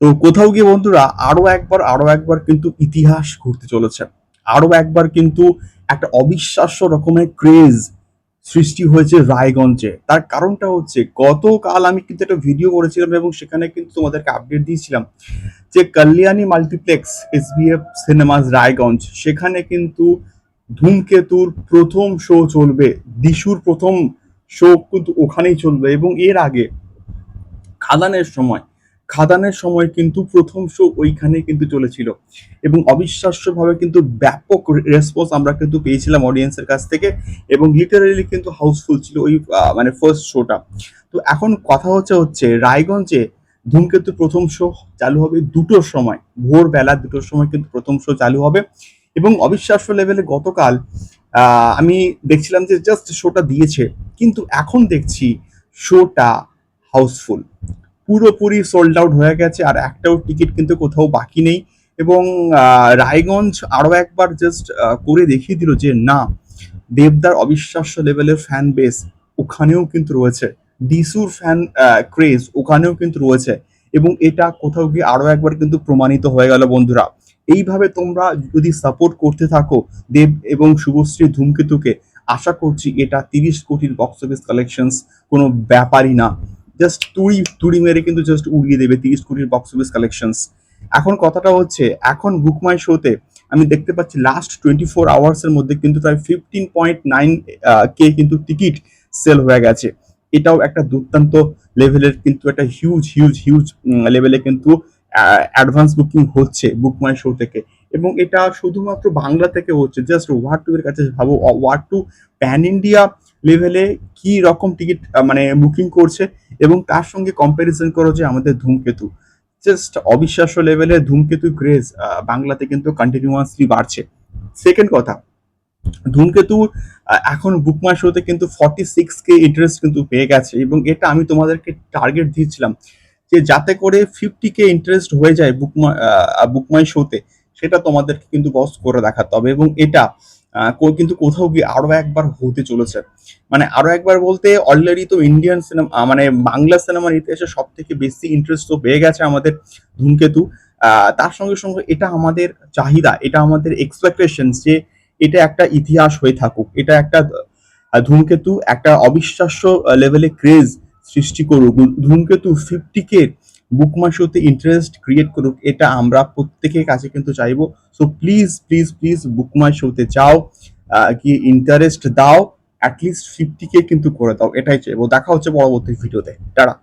তো কোথাও গিয়ে বন্ধুরা আরও একবার আরও একবার কিন্তু ইতিহাস ঘুরতে চলেছে। আরও একবার কিন্তু একটা অবিশ্বাস্য রকমের ক্রেজ সৃষ্টি হয়েছে রায়গঞ্জে। তার কারণটা হচ্ছে, গতকাল আমি কিন্তু একটা ভিডিও করেছিলাম এবং সেখানে কিন্তু তোমাদেরকে আপডেট দিয়েছিলাম যে Kalyani multiplex SBF cinemas Raiganj, সেখানে কিন্তু ধূমকেতুর প্রথম শো চলবে, দিশুর প্রথম শো কিন্তু ওখানেই চলবে এবং এর আগে খাদানের সময় খাদানের সময় কিন্তু প্রথম শো ওইখানে কিন্তু চলেছিল। এবং অবিশ্বাস্যভাবে কিন্তু ব্যাপক রেসপন্স আমরা কিন্তু পেয়েছিলাম অডিয়েন্সের কাছ থেকে এবং লিটারালি কিন্তু হাউসফুল ছিল ওই মানে ফার্স্ট শোটা তো এখন কথা হচ্ছে হচ্ছে রায়গঞ্জে ধূমকেতু প্রথম শো চালু হবে দুটোর সময়। ভোরবেলা দুটোর সময় কিন্তু প্রথম শো চালু হবে এবং অবিশ্বাস্য লেভেলে গতকাল আমি দেখছিলাম যে জাস্ট শোটা দিয়েছে, কিন্তু এখন দেখছি শোটা হাউসফুল পুরোপুরি সোল্ড আউট হয়ে গেছে আর একটাও টিকিট কিন্তু কোথাও বাকি নেই। এবং রায়গঞ্জ আরও একবার জাস্ট করে দেখিয়ে দিল যে না, দেবদার অবিশ্বাস্য লেভেলের ফ্যান বেস ওখানেও কিন্তু রয়েছে। ডিসুর ফ্যান ক্রেজ ওখানেও কিন্তু রয়েছে। এবং এটা কোথাও গিয়ে আরও একবার কিন্তু প্রমাণিত হয়ে গেল বন্ধুরা। এইভাবে তোমরা যদি সাপোর্ট করতে থাকো দেব এবং শুভশ্রী ধূমকেতুকে, আশা করছি এটা তিরিশ কোটির বক্স অফিস কালেকশনস কোনো ব্যাপারই না। জাস্ট তুড়ি তুড়ি মেরে কিন্তু জাস্ট উড়িয়ে দেবে তিরিশ কোটির বক্স অফিস কালেকশনস এখন কথাটা হচ্ছে, এখন বুকমাই শোতে আমি দেখতে পাচ্ছি লাস্ট টোয়েন্টি ফোর আওয়ার্স এর মধ্যে কিন্তু প্রায় ফিফটিন পয়েন্ট নাইন কে কিন্তু টিকিট সেল হয়ে গেছে। এটাও একটা দুর্দান্ত লেভেলের কিন্তু একটা হিউজ হিউজ হিউজ লেভেলে কিন্তু অ্যাডভান্স বুকিং হচ্ছে বুকমাই শো থেকে। এবং এটা শুধুমাত্র বাংলা থেকে হচ্ছে। জাস্ট ওয়ার্ড টু এর কাছে ভাবো ওয়ার্ড টু প্যান ইন্ডিয়া লেভেলে কি রকম টিকিট মানে বুকিং করছে এবং তার সঙ্গে কম্প্যারিজন করো যে আমাদের ধূমকেতু। জাস্ট অবিশ্বাস্য লেভেলে ধূমকেতু ক্রেজ বাংলাতে কিন্তু কন্টিনিউয়াসলি বাড়ছে। সেকেন্ড কথা, ধূমকেতু এখন বুকমাই শোতে কিন্তু ফর্টি সিক্স কে ইন্টারেস্ট কিন্তু পেয়ে গেছে এবং এটা আমি তোমাদেরকে টার্গেট দিয়েছিলাম যে যাতে করে ফিফটি কে ইন্টারেস্ট হয়ে যায় বুকমা বুকমাই শোতে সেটা তোমাদেরকে কিন্তু বস করে দেখাতে হবে এবং এটা কিন্তু কোথাও গিয়ে আরও একবার হতে চলেছে। মানে আরও একবার বলতে অলরেডি তো ইন্ডিয়ান সিনেমা মানে বাংলা সিনেমার ইতিহাসে সব থেকে বেশি ইন্টারেস্ট তো পেয়ে গেছে আমাদের ধূমকেতু। তার সঙ্গে সঙ্গে এটা আমাদের চাহিদা, এটা আমাদের এক্সপেকটেশন যে এটা একটা ইতিহাস হয়ে থাকুক। এটা একটা ধূমকেতু একটা অবিশ্বাস্য লেভেলে ক্রেজ সৃষ্টি করুক। ধূমকেতু ফিফটি কে বুকমা শোতে ইন্টারেস্ট ক্রিয়েট করুক, এটা আমরা প্রত্যেকের কাছে কিন্তু চাইব। সো প্লিজ প্লিজ প্লিজ বুকমাই শোতে যাও কি ইন্টারেস্ট দাও অ্যাটলিস্ট ফিফটি কে কিন্তু করে দাও, এটাই চাইব। দেখা হচ্ছে পরবর্তী ভিডিওতে টাটা।